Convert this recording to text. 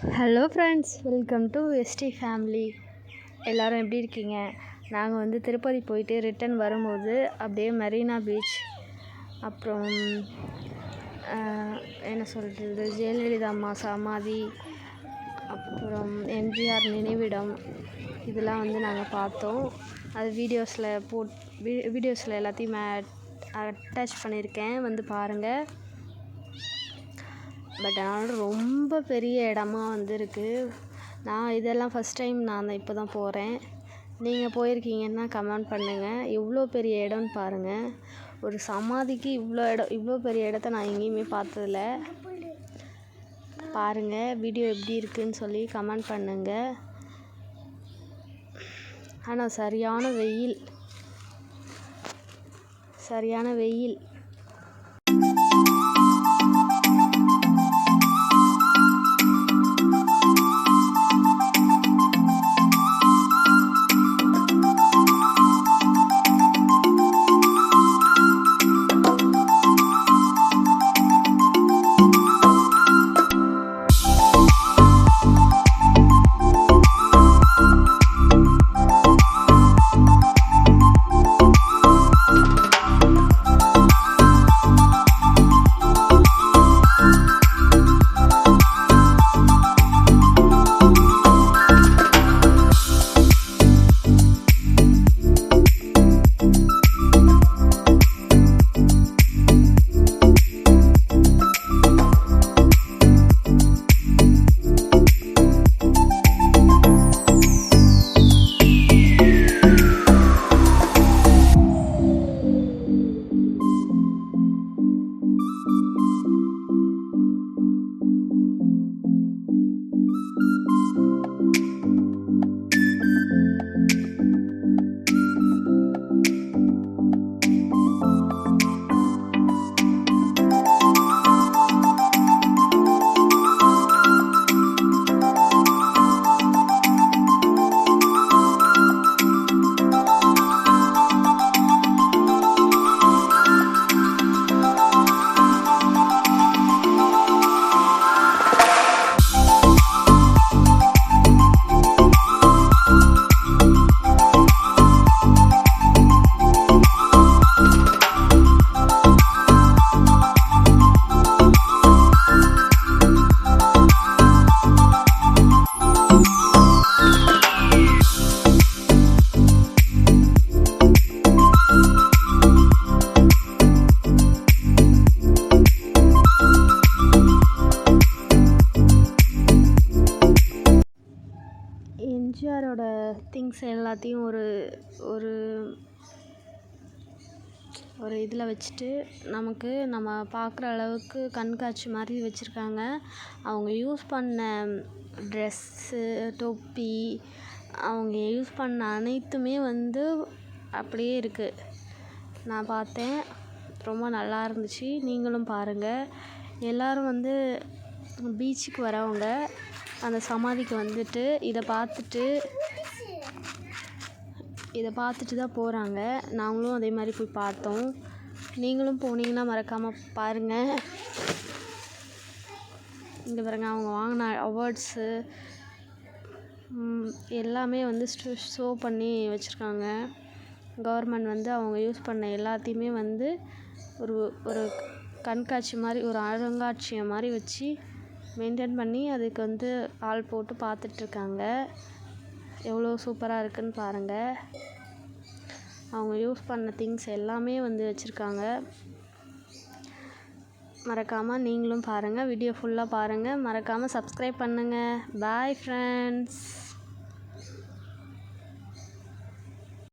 Hello friends welcome to ST family எல்லோரும் எப்படி இருக்கீங்க? நாங்கள் வந்து திருப்பதி போயிட்டு ரிட்டன் வரும்போது அப்படியே மெரினா பீச் அப்புறம் என்ன சொல்கிறது ஜெயலலிதா அம்மா சமாதி அப்புறம் எம்ஜிஆர் நினைவிடம். இதெல்லாம் வந்து நாங்கள் பார்த்தோம். அது வீடியோஸில் போட் வீ வீடியோஸில் எல்லாத்தையும் அட்டாச் பண்ணியிருக்கேன். வந்து பாருங்கள் பட் ஆனால் ரொம்ப பெரிய இடமா வந்து இருக்குது நான் இதெல்லாம் ஃபஸ்ட் டைம் நான் இப்போ தான் போகிறேன் நீங்கள் போயிருக்கீங்கன்னா கமெண்ட் பண்ணுங்கள் எவ்வளோ பெரிய இடம்னு பாருங்கள் ஒரு சமாதிக்கு இவ்வளோ இடம் இவ்வளோ பெரிய இடத்த நான் எங்கேயுமே பார்த்ததில்ல. பாருங்கள் வீடியோ எப்படி இருக்குன்னு சொல்லி கமெண்ட் பண்ணுங்கள் ஆனால் சரியான வெயில். சரியான வெயில். எம்ஜிஆரோட திங்ஸ் எல்லாத்தையும் ஒரு ஒரு ஒரு இதில் வச்சுட்டு நமக்கு நம்ம பார்க்குற அளவுக்கு கண்காட்சி மாதிரி வச்சுருக்காங்க. அவங்க யூஸ் பண்ண ட்ரெஸ்ஸு தொப்பி அவங்க யூஸ் பண்ண அனைத்துமே வந்து அப்படியே இருக்குது நான் பார்த்தேன். ரொம்ப நல்லா இருந்துச்சு. நீங்களும் பாருங்கள் எல்லோரும் வந்து பீச்சுக்கு வரவங்க அந்த சமாதிக்கு வந்துட்டு இதை பார்த்துட்டு இதை பார்த்துட்டு தான் போகிறாங்க நாங்களும் அதே மாதிரி போய் பார்த்தோம். நீங்களும் போனீங்கன்னா மறக்காமல் பாருங்கள் இங்கே பாருங்க அவங்க வாங்கின அவார்ட்ஸு எல்லாமே வந்து ஷோ பண்ணி வச்சுருக்காங்க. கவர்மெண்ட் வந்து அவங்க யூஸ் பண்ண எல்லாத்தையுமே வந்து ஒரு ஒரு கண்காட்சி மாதிரி ஒரு அருங்காட்சியகம் மாதிரி வச்சு மெயின்டைன் பண்ணி அதுக்கு வந்து ஆள் போட்டு பார்த்துட்ருக்காங்க. எவ்வளோ சூப்பராக இருக்குன்னு பாருங்கள் அவங்க யூஸ் பண்ண திங்ஸ் எல்லாமே வந்து வச்சுருக்காங்க. மறக்காமல் நீங்களும் பாருங்கள் வீடியோ ஃபுல்லாக பாருங்கள் மறக்காமல் சப்ஸ்கிரைப் பண்ணுங்கள் பாய் ஃப்ரெண்ட்ஸ்.